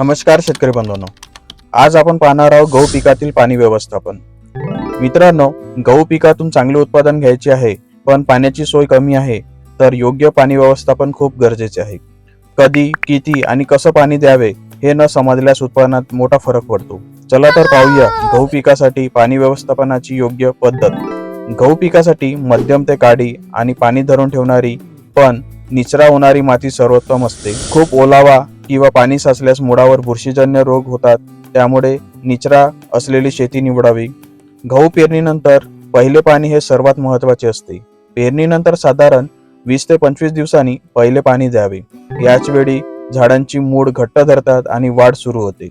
नमस्कार शेतकरी बंधूंनो. आज आपण पाहणार आहोत गहू पिकातील पाणी व्यवस्थापन. मित्रांनो गहू पिकातून चांगले उत्पादन घ्यायचे आहे पण पाण्याची सोय कमी आहे तर योग्य पाणी व्यवस्थापन खूप गरजेचे आहे. कधी किती आणि कसं पाणी द्यावे हे न समजल्यास उत्पादनात मोठा फरक पडतो. चला तर पाहूया गहू पिकासाठी पाणी व्यवस्थापनाची योग्य पद्धत. गहू पिकासाठी मध्यम ते काडी आणि पाणी धरून ठेवणारी पण निचरा होणारी माती सर्वोत्तम असते. खूप ओलावा किंवा पाणी साचल्यास मुळावर बुरशीजन्य रोग होतात. त्यामुळे निचरा असलेली शेती निवडावी. गहू पेरणीनंतर पहिले पाणी हे सर्वात महत्त्वाचे असते. पेरणीनंतर साधारण वीस ते पंचवीस दिवसांनी पहिले पाणी द्यावे. याच वेळी झाडांची मूळ घट्ट धरतात आणि वाढ सुरू होते.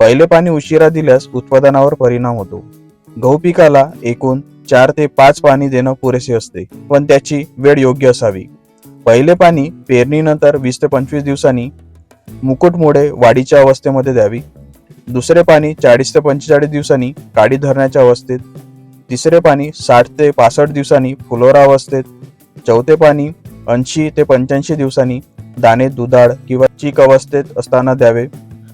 पहिले पाणी उशिरा दिल्यास उत्पादनावर परिणाम होतो. गहू पिकाला एकूण चार ते पाच पाणी देणं पुरेसे असते पण त्याची वेळ योग्य असावी. पहिले पाणी पेरणीनंतर वीस ते पंचवीस दिवसांनी मुकुटमुळे वाढीच्या अवस्थेमध्ये द्यावी. दुसरे पाणी चाळीस ते पंचेचाळीस दिवसांनी काडी धरण्याच्या अवस्थेत. तिसरे पाणी साठ ते पासष्ट दिवसांनी फुलोरा अवस्थेत. चौथे पाणी ऐंशी ते पंच्याऐंशी दिवसांनी दाणे दुधाळ किंवा चीक अवस्थेत असताना द्यावे.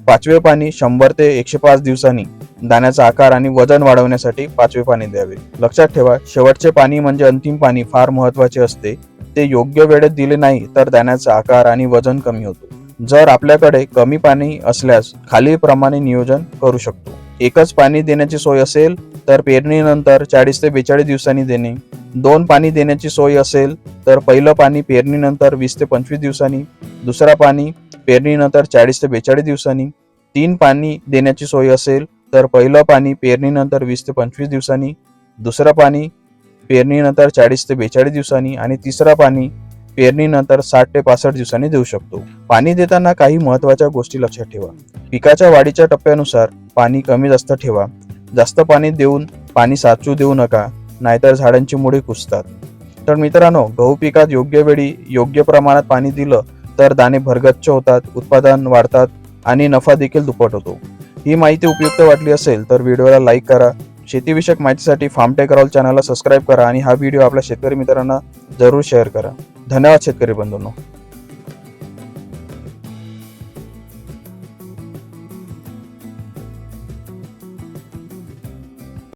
पाचवे पाणी शंभर ते एकशे पाच दिवसांनी दाण्याचा आकार आणि वजन वाढवण्यासाठी पाचवे पाणी द्यावे. लक्षात ठेवा शेवटचे पाणी म्हणजे अंतिम पाणी फार महत्त्वाचे असते. ते योग्य वेळेत दिले नाही तर दाण्याचा आकार आणि वजन कमी होतो. जर आपल्याकडे कमी पाणी असल्यास खालीलप्रमाणे नियोजन करू शकतो. एकच पाणी देण्याची सोय असेल तर पेरणीनंतर चाळीस ते बेचाळीस दिवसांनी देणे. दोन पाणी देण्याची सोय असेल तर पहिलं पाणी पेरणीनंतर वीस ते पंचवीस दिवसांनी दुसरा पाणी पेरणीनंतर चाळीस ते बेचाळीस दिवसांनी तीन पाणी देण्याची सोय असेल तर पहिलं पाणी पेरणीनंतर वीस ते पंचवीस दिवसांनी दुसरं पाणी पेरणीनंतर चाळीस ते बेचाळीस दिवसांनी आणि तिसरं पाणी पेरणीनंतर साठ ते पासष्ट दिवसांनी देऊ शकतो. पाणी देताना काही महत्त्वाच्या गोष्टी लक्षात ठेवा. पिकाच्या वाढीच्या टप्प्यानुसार पाणी कमी जास्त ठेवा. जास्त पाणी देऊन पाणी साचू देऊ नका नाहीतर झाडांची मुळे कुसतात तर मित्रांनो गहू पिकात योग्य वेळी योग्य प्रमाणात पाणी दिलं तर दाणे भरगच्च होतात उत्पादन वाढतात आणि नफा देखील दुप्पट होतो. ही माहिती उपयुक्त वाटली असेल तर व्हिडिओला लाईक करा शेतीविषयक माहितीसाठी फार्मटेक राहुल चॅनलला सबस्क्राईब करा आणि हा व्हिडिओ आपल्या शेतकरी मित्रांना जरूर शेअर करा. धन्यवाद शेतकरी बंधूंनो.